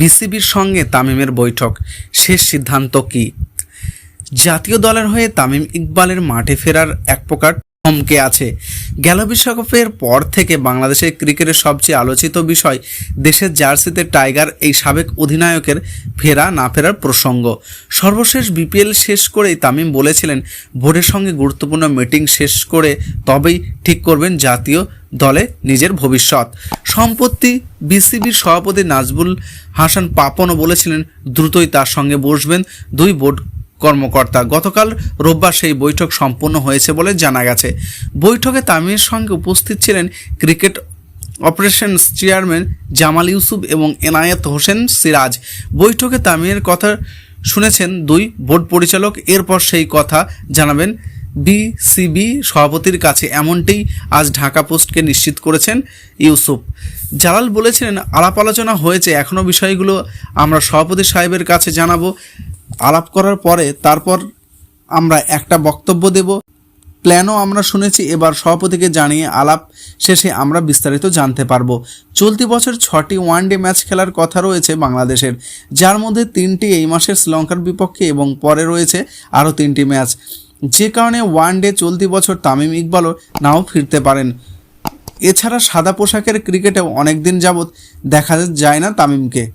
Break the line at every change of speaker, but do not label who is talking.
বিসিবির সঙ্গে তামিমের বৈঠক। শেষ সিদ্ধান্ত কি? জাতীয় দলের হয়ে তামিম ইকবালের মাঠে ফেরার এক প্রকার থমকে আছে। গেল বিশ্বকাপের পর থেকে বাংলাদেশের ক্রিকেটের সবচেয়ে আলোচিত বিষয় দেশের জার্সিতে টাইগার, এই সাবেক অধিনায়কের ফেরা না ফেরার প্রসঙ্গ। সর্বশেষ বিপিএল শেষ করেই তামিম বলেছিলেন বোর্ডের সঙ্গে গুরুত্বপূর্ণ মিটিং শেষ করে তবেই ঠিক করবেন জাতীয় দলে নিজের ভবিষ্যৎ। সম্পত্তি বিসিবির সভাপতি নাজবুল হাসান পাপনও বলেছিলেন, দ্রুতই তার সঙ্গে বসবেন দুই বোর্ড কর্মকর্তা, গতকাল রোববার সেই বৈঠক সম্পন্ন হয়েছে বলে জানা গেছে। বৈঠকে তামিমের সঙ্গে উপস্থিত ছিলেন cricket operations chairman Jamal Yusuf এবং এনায়েত হোসেন সিরাজ। বৈঠকে তামিমের কথা শুনেছেন দুই বোর্ড পরিচালক। এরপর সেই কথা জানাবেন বিসিবি সভাপতির কাছে। এমনটিই আজ ঢাকা পোস্টকে নিশ্চিত করেছেন ইউসুফ। জালাল বলেছিলেন, আলাপ আলোচনা হয়েছে এখনও বিষয়গুলো আমরা সভাপতি সাহেবের কাছে জানাব। আলাপ করার পরে তারপর আমরা একটা বক্তব্য দেব। প্ল্যানও আমরা শুনেছি, এবার সভাপতিকে জানিয়ে আলাপ শেষে আমরা বিস্তারিত জানতে পারব। চলতি বছর ছটি ওয়ানডে ম্যাচ খেলার কথা রয়েছে বাংলাদেশের, যার মধ্যে তিনটি এই মাসের শ্রীলঙ্কার বিপক্ষে এবং পরে রয়েছে আরও তিনটি ম্যাচ। যে কারণে ওয়ানডে চলতি বছর তামিম ইকবালও নাও ফিরতে পারেন। এছাড়া সাদা পোশাকের ক্রিকেটেও অনেকদিন যাবৎ দেখা যায় না তামিমকে।